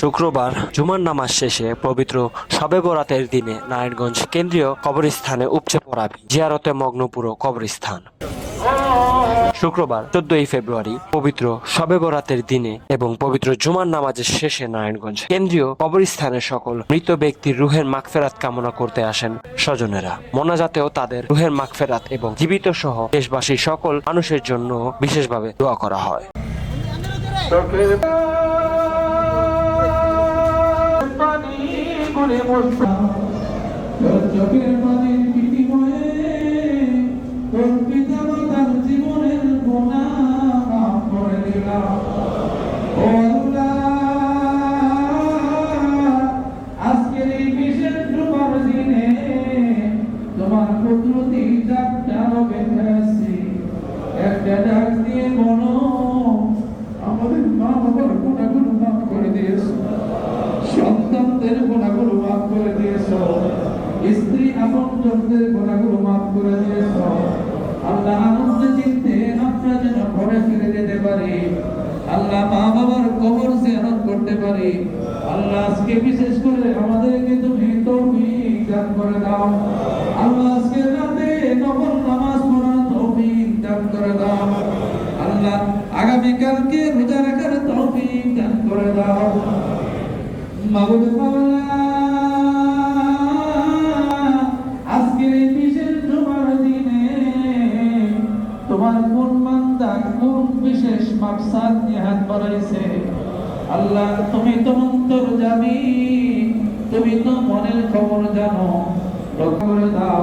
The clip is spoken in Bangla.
শুক্রবার জুমার নামাজ শেষে পবিত্র শবে বরাতের দিনে নারায়ণগঞ্জ কেন্দ্রীয় কবরস্থানে উপচে পড়া জিয়ারতে মগ্ন পুরো কবরস্থান। শুক্রবার চোদ্দই ফেব্রুয়ারি পবিত্র শবে বরাতের দিনে এবং পবিত্র জুমার নামাজের শেষে নারায়ণগঞ্জ কেন্দ্রীয় কবরস্থানে সকল মৃত ব্যক্তির রুহের মাগফেরাত কামনা করতে আসেন স্বজনেরা। মোনাজাতেও তাদের রুহের মাগফেরাত এবং জীবিত সহ দেশবাসী সকল মানুষের জন্য বিশেষভাবে দোয়া করা হয়। করে ও আজকের এই বিশেষ জুমার দিনে তোমার কুদরতি ডাকটা ডাক দিয়ে বলো, আমাদের মা বাবার গুণাগুলো মাফ করে দিয়েছ। সন্তানদের গুণাগুলো মাফ করে দিয়েছ। স্ত্রী আপনজনদের গুণাগুলো মাফ করে দিয়েছ। আল্লাহ আনন্দ চিনতে আমরা যেন ঘরে ফিরে যেতে পারি। আল্লাহ মা বাবার কবর জিয়ারত করতে পারি। আল্লাহ আজকে বিশেষ করে আমাদেরকে তুমি তৌফিক দান করে দাও। আল্লাহ আজকে রাতে নফল নামাজ পড়ার তৌফিক দান করে দাও। আল্লাহ আগামীকালকে রোজা রাখার তৌফিক দান করে দাও। তোমার কোন বান্দা কোন বিশেষ মাকসাদ নিয়ে হাত বাড়াইছে? আল্লাহ, তুমি তো অন্তর তুমি তো মনের খবর জানো। দাও।